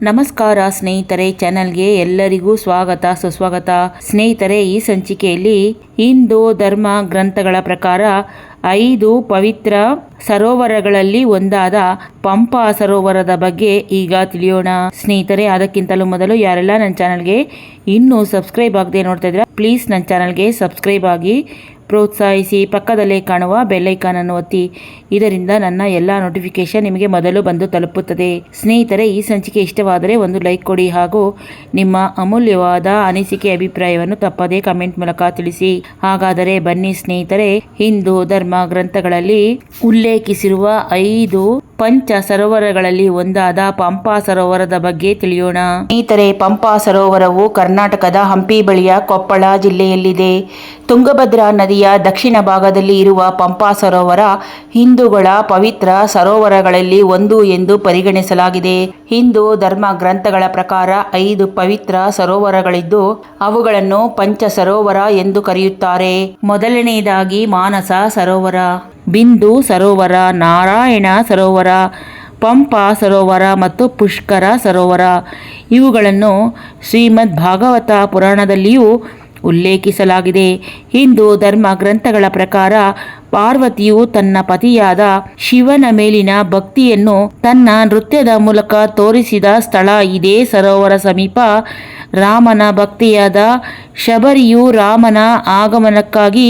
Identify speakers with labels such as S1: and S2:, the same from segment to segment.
S1: ನಮಸ್ಕಾರ ಸ್ನೇಹಿತರೆ ಚಾನೆಲ್ಗೆ ಎಲ್ಲರಿಗೂ ಸ್ವಾಗತ, ಸುಸ್ವಾಗತ. ಸ್ನೇಹಿತರೆ, ಈ ಸಂಚಿಕೆಯಲ್ಲಿ ಹಿಂದೂ ಧರ್ಮ ಗ್ರಂಥಗಳ ಪ್ರಕಾರ ಐದು ಪವಿತ್ರ ಸರೋವರಗಳಲ್ಲಿ ಒಂದಾದ ಪಂಪಾ ಸರೋವರದ ಬಗ್ಗೆ ಈಗ ತಿಳಿಯೋಣ. ಸ್ನೇಹಿತರೆ, ಅದಕ್ಕಿಂತಲೂ ಮೊದಲು ಯಾರೆಲ್ಲ ನನ್ನ ಚಾನಲ್ಗೆ ಇನ್ನೂ ಸಬ್ಸ್ಕ್ರೈಬ್ ಆಗದೆ ನೋಡ್ತಾ ಇದ್ರೆ ಪ್ಲೀಸ್ ನನ್ನ ಚಾನಲ್ಗೆ ಸಬ್ಸ್ಕ್ರೈಬ್ ಆಗಿ ಪ್ರೋತ್ಸಾಹಿಸಿ ಪಕ್ಕದಲ್ಲೇ ಕಾಣುವ ಬೆಲ್ಲೈಕಾನ್ ಅನ್ನು ಒತ್ತಿ, ಇದರಿಂದ ನನ್ನ ಎಲ್ಲ ನೋಟಿಫಿಕೇಶನ್ ನಿಮಗೆ ಮೊದಲು ಬಂದು ತಲುಪುತ್ತದೆ. ಸ್ನೇಹಿತರೆ, ಈ ಸಂಚಿಕೆ ಇಷ್ಟವಾದರೆ ಒಂದು ಲೈಕ್ ಕೊಡಿ ಹಾಗೂ ನಿಮ್ಮ ಅಮೂಲ್ಯವಾದ ಅನಿಸಿಕೆ ಅಭಿಪ್ರಾಯವನ್ನು ತಪ್ಪದೇ ಕಮೆಂಟ್ ಮೂಲಕ ತಿಳಿಸಿ. ಹಾಗಾದರೆ ಬನ್ನಿ ಸ್ನೇಹಿತರೆ, ಹಿಂದೂ ಧರ್ಮ ಗ್ರಂಥಗಳಲ್ಲಿ ಉಲ್ಲೇಖಿಸಿರುವ ಐದು ಪಂಚ ಸರೋವರಗಳಲ್ಲಿ ಒಂದಾದ ಪಂಪಾ ಸರೋವರದ ಬಗ್ಗೆ ತಿಳಿಯೋಣ. ಸ್ನೇಹಿತರೆ, ಪಂಪಾ ಸರೋವರವು ಕರ್ನಾಟಕದ ಹಂಪಿ ಬಳಿಯ ಕೊಪ್ಪಳ ಜಿಲ್ಲೆಯಲ್ಲಿದೆ. ತುಂಗಭದ್ರಾ ನದಿಯ ದಕ್ಷಿಣ ಭಾಗದಲ್ಲಿ ಇರುವ ಪಂಪಾ ಸರೋವರ ಹಿಂದೂಗಳ ಪವಿತ್ರ ಸರೋವರಗಳಲ್ಲಿ ಒಂದು ಎಂದು ಪರಿಗಣಿಸಲಾಗಿದೆ. ಹಿಂದೂ ಧರ್ಮ ಗ್ರಂಥಗಳ ಪ್ರಕಾರ ಐದು ಪವಿತ್ರ ಸರೋವರಗಳಿದ್ದು, ಅವುಗಳನ್ನು ಪಂಚ ಸರೋವರ ಎಂದು ಕರೆಯುತ್ತಾರೆ. ಮೊದಲನೆಯದಾಗಿ ಮಾನಸ ಸರೋವರ. ಬಿಂದು ಸರೋವರ, ನಾರಾಯಣ ಸರೋವರ, ಪಂಪ ಸರೋವರ ಮತ್ತು ಪುಷ್ಕರ ಸರೋವರ. ಇವುಗಳನ್ನು ಶ್ರೀಮದ್ ಭಾಗವತ ಪುರಾಣದಲ್ಲಿಯೂ ಉಲ್ಲೇಖಿಸಲಾಗಿದೆ. ಹಿಂದೂ ಧರ್ಮ ಗ್ರಂಥಗಳ ಪ್ರಕಾರ ಪಾರ್ವತಿಯು ತನ್ನ ಪತಿಯಾದ ಶಿವನ ಮೇಲಿನ ಭಕ್ತಿಯನ್ನು ತನ್ನ ನೃತ್ಯದ ಮೂಲಕ ತೋರಿಸಿದ ಸ್ಥಳ ಇದೇ ಸರೋವರ ಸಮೀಪ. ರಾಮನ ಭಕ್ತಿಯಾದ ಶಬರಿಯು ರಾಮನ ಆಗಮನಕ್ಕಾಗಿ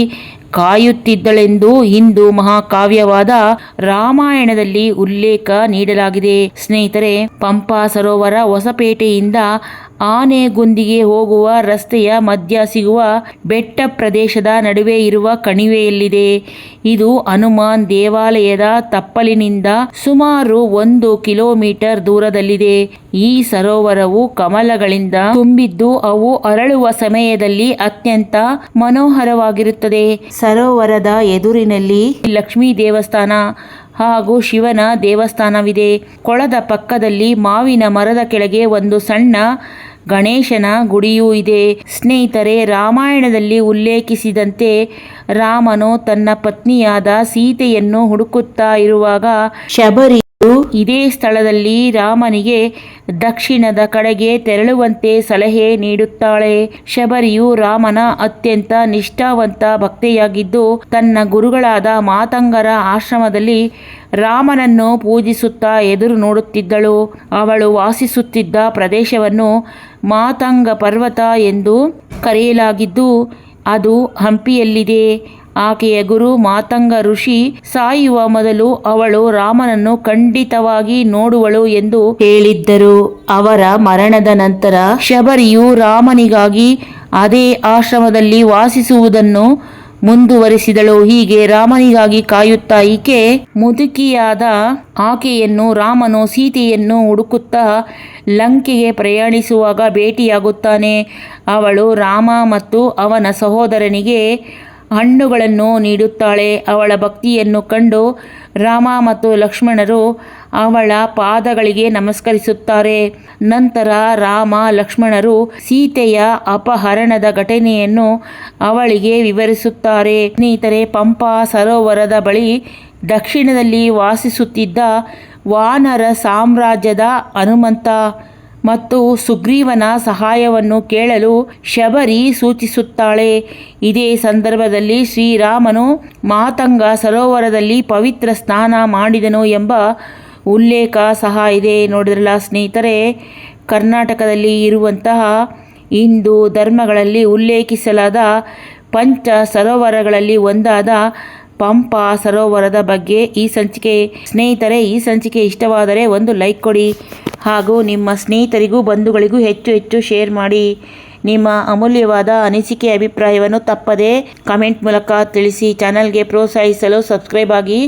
S1: ಕಾಯುತ್ತಿದ್ದಳೆಂದು ಹಿಂದೂ ಮಹಾಕಾವ್ಯವಾದ ರಾಮಾಯಣದಲ್ಲಿ ಉಲ್ಲೇಖ ನೀಡಲಾಗಿದೆ. ಸ್ನೇಹಿತರೆ ಪಂಪಾ ಸರೋವರ ಹೊಸಪೇಟೆಯಿಂದ ಆನೆಗುಂದಿಗೆ ಹೋಗುವ ರಸ್ತೆಯ ಮಧ್ಯ ಸಿಗುವ ಬೆಟ್ಟ ಪ್ರದೇಶದ ನಡುವೆ ಇರುವ ಕಣಿವೆಯಲ್ಲಿದೆ. ಇದು ಹನುಮಾನ್ ದೇವಾಲಯದ ತಪ್ಪಲಿನಿಂದ ಸುಮಾರು ಒಂದು ಕಿಲೋಮೀಟರ್ ದೂರದಲ್ಲಿದೆ. ಈ ಸರೋವರವು ಕಮಲಗಳಿಂದ ತುಂಬಿದ್ದು, ಅವು ಅರಳುವ ಸಮಯದಲ್ಲಿ ಅತ್ಯಂತ ಮನೋಹರವಾಗಿರುತ್ತದೆ. ಸರೋವರದ ಎದುರಿನಲ್ಲಿ ಲಕ್ಷ್ಮೀ ದೇವಸ್ಥಾನ ಹಾಗೂ ಶಿವನ ದೇವಸ್ಥಾನವಿದೆ. ಕೊಳದ ಪಕ್ಕದಲ್ಲಿ ಮಾವಿನ ಮರದ ಕೆಳಗೆ ಒಂದು ಸಣ್ಣ ಗಣೇಶನ ಗುಡಿಯೂ ಇದೆ. ಸ್ನೇಹಿತರೆ, ರಾಮಾಯಣದಲ್ಲಿ ಉಲ್ಲೇಖಿಸಿದಂತೆ ರಾಮನು ತನ್ನ ಪತ್ನಿಯಾದ ಸೀತೆಯನ್ನು ಹುಡುಕುತ್ತಾ ಇರುವಾಗ ಶಬರಿ ಇದೇ ಸ್ಥಳದಲ್ಲಿ ರಾಮನಿಗೆ ದಕ್ಷಿಣದ ಕಡೆಗೆ ತೆರಳುವಂತೆ ಸಲಹೆ ನೀಡುತ್ತಾಳೆ. ಶಬರಿಯು ರಾಮನ ಅತ್ಯಂತ ನಿಷ್ಠಾವಂತ ಭಕ್ತೆಯಾಗಿದ್ದು, ತನ್ನ ಗುರುಗಳಾದ ಮಾತಂಗರ ಆಶ್ರಮದಲ್ಲಿ ರಾಮನನ್ನು ಪೂಜಿಸುತ್ತಾ ಎದುರು ನೋಡುತ್ತಿದ್ದಳು. ಅವಳು ವಾಸಿಸುತ್ತಿದ್ದ ಪ್ರದೇಶವನ್ನು ಮಾತಂಗ ಪರ್ವತ ಎಂದು ಕರೆಯಲಾಗಿದ್ದು, ಅದು ಹಂಪಿಯಲ್ಲಿದೆ. ಆಕೆಯ ಗುರು ಮಾತಂಗ ಋಷಿ ಸಾಯುವ ಮೊದಲು ಅವಳು ರಾಮನನ್ನು ಖಂಡಿತವಾಗಿ ನೋಡುವಳು ಎಂದು ಹೇಳಿದ್ದರು. ಅವರ ಮರಣದ ನಂತರ ಶಬರಿಯು ರಾಮನಿಗಾಗಿ ಅದೇ ಆಶ್ರಮದಲ್ಲಿ ವಾಸಿಸುವುದನ್ನು ಮುಂದುವರಿಸಿದಳು. ಹೀಗೆ ರಾಮನಿಗಾಗಿ ಕಾಯುತ್ತಾ ಈಕೆ ಮುದುಕಿಯಾದ ಆಕೆಯನ್ನು, ರಾಮನು ಸೀತೆಯನ್ನು ಹುಡುಕುತ್ತಾ ಲಂಕೆಗೆ ಪ್ರಯಾಣಿಸುವಾಗ ಭೇಟಿಯಾಗುತ್ತಾನೆ. ಅವಳು ರಾಮ ಮತ್ತು ಅವನ ಸಹೋದರನಿಗೆ ಹಣ್ಣುಗಳನ್ನು ನೀಡುತ್ತಾಳೆ. ಅವಳ ಭಕ್ತಿಯನ್ನು ಕಂಡು ರಾಮ ಮತ್ತು ಲಕ್ಷ್ಮಣರು ಅವಳ ಪಾದಗಳಿಗೆ ನಮಸ್ಕರಿಸುತ್ತಾರೆ. ನಂತರ ರಾಮ ಲಕ್ಷ್ಮಣರು ಸೀತೆಯ ಅಪಹರಣದ ಘಟನೆಯನ್ನು ಅವಳಿಗೆ ವಿವರಿಸುತ್ತಾರೆ. ಸ್ನೇಹಿತರೆ, ಪಂಪಾ ಸರೋವರದ ಬಳಿ ದಕ್ಷಿಣದಲ್ಲಿ ವಾಸಿಸುತ್ತಿದ್ದ ವಾನರ ಸಾಮ್ರಾಜ್ಯದ ಹನುಮಂತ ಮತ್ತು ಸುಗ್ರೀವನ ಸಹಾಯವನ್ನು ಕೇಳಲು ಶಬರಿ ಸೂಚಿಸುತ್ತಾಳೆ. ಇದೇ ಸಂದರ್ಭದಲ್ಲಿ ಶ್ರೀರಾಮನು ಮಾತಂಗ ಸರೋವರದಲ್ಲಿ ಪವಿತ್ರ ಸ್ನಾನ ಮಾಡಿದನು ಎಂಬ ಉಲ್ಲೇಖ ಸಹ ಇದೆ. ನೋಡಿದ್ರಲ್ಲ ಸ್ನೇಹಿತರೆ, ಕರ್ನಾಟಕದಲ್ಲಿ ಇರುವಂತಹ ಹಿಂದೂ ಧರ್ಮಗಳಲ್ಲಿ ಉಲ್ಲೇಖಿಸಲಾದ ಪಂಚ ಸರೋವರಗಳಲ್ಲಿ ಒಂದಾದ ಪಂಪಾ ಸರೋವರದ ಬಗ್ಗೆ ಈ ಸಂಚಿಕೆ. ಸ್ನೇಹಿತರೆ, ಈ ಸಂಚಿಕೆ ಇಷ್ಟವಾದರೆ ಒಂದು ಲೈಕ್ ಕೊಡಿ ಹಾಗೂ ನಿಮ್ಮ ಸ್ನೇಹಿತರಿಗೂ, ಬಂಧುಗಳಿಗೂ ಹೆಚ್ಚು ಹೆಚ್ಚು ಶೇರ್ ಮಾಡಿ. ನಿಮ್ಮ ಅಮೂಲ್ಯವಾದ ಅನಿಸಿಕೆ ಅಭಿಪ್ರಾಯವನ್ನು ತಪ್ಪದೇ ಕಮೆಂಟ್ ಮೂಲಕ ತಿಳಿಸಿ. ಚಾನಲ್ಗೆ ಪ್ರೋತ್ಸಾಹಿಸಲು ಸಬ್ಸ್ಕ್ರೈಬ್ ಆಗಿ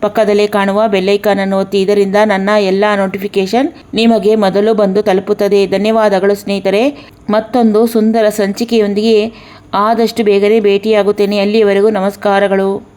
S1: ಪಕ್ಕದಲ್ಲೇ ಕಾಣುವ ಬೆಲ್ಲೈಕಾನನ್ನು ಒತ್ತಿ, ಇದರಿಂದ ನನ್ನ ಎಲ್ಲ ನೋಟಿಫಿಕೇಶನ್ ನಿಮಗೆ ಮೊದಲು ಬಂದು ತಲುಪುತ್ತದೆ. ಧನ್ಯವಾದಗಳು ಸ್ನೇಹಿತರೆ. ಮತ್ತೊಂದು ಸುಂದರ ಸಂಚಿಕೆಯೊಂದಿಗೆ ಆದಷ್ಟು ಬೇಗನೆ ಭೇಟಿಯಾಗುತ್ತೇನೆ. ಅಲ್ಲಿಯವರೆಗೂ ನಮಸ್ಕಾರಗಳು.